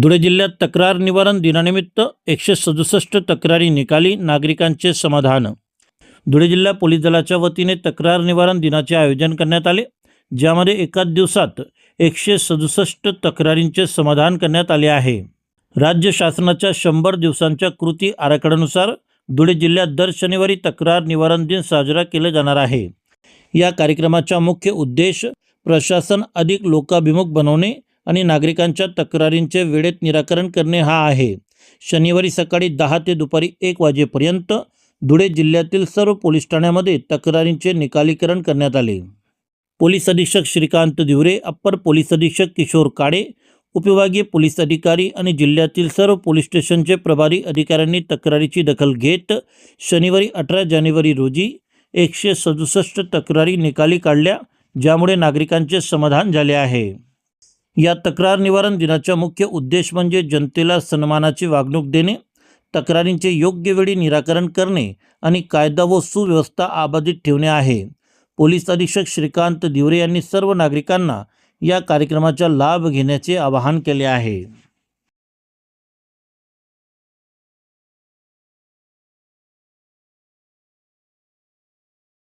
धुळे जिल्ह्यात तक्रार निवारण दिनानिमित्त एकशे सदुसष्ट तक्रारी निकाली नागरिकांचे समाधान. धुळे जिल्हा पोलीस दलाच्या वतीने तक्रार निवारण दिनाचे आयोजन करण्यात आले. ज्यामध्ये एकाच दिवसात एकशे सदुसष्ट तक्रारींचे समाधान करण्यात आले आहे. राज्य शासनाच्या शंभर दिवसांच्या कृती आराखड्यानुसार धुळे जिल्ह्यात दर शनिवारी तक्रार निवारण दिन साजरा केला जाणार आहे. या कार्यक्रमाचा मुख्य उद्देश प्रशासन अधिक लोकाभिमुख बनवणे आणि नागरिकांच्या तक्रारींचे वेळेत निराकरण करणे हा आहे. शनिवारी सकाळी दहा ते दुपारी एक वाजेपर्यंत धुळे जिल्ह्यातील सर्व पोलीस ठाण्यामध्ये तक्रारींचे निकालीकरण करण्यात आले. पोलीस अधीक्षक श्रीकांत दिवरे अप्पर पोलीस अधीक्षक किशोर काळे उपविभागीय पोलीस अधिकारी आणि जिल्ह्यातील सर्व पोलीस स्टेशनचे प्रभारी अधिकाऱ्यांनी तक्रारीची दखल घेत शनिवारी अठरा जानेवारी रोजी एकशे सदुसष्ट तक्रारी निकाली काढल्या ज्यामुळे नागरिकांचे समाधान झाले आहे. या तक्रार निवारण दिनाचा मुख्य उद्देश म्हणजे जनतेला सन्मानाची वागणूक देणे तक्रारींचे योग्य वेळी निराकरण करणे आणि कायदा व सुव्यवस्था अबाधित ठेवणे आहे. पोलीस अधीक्षक श्रीकांत दिवरे यांनी सर्व नागरिकांना या कार्यक्रमाचा लाभ घेण्याचे आवाहन केले आहे.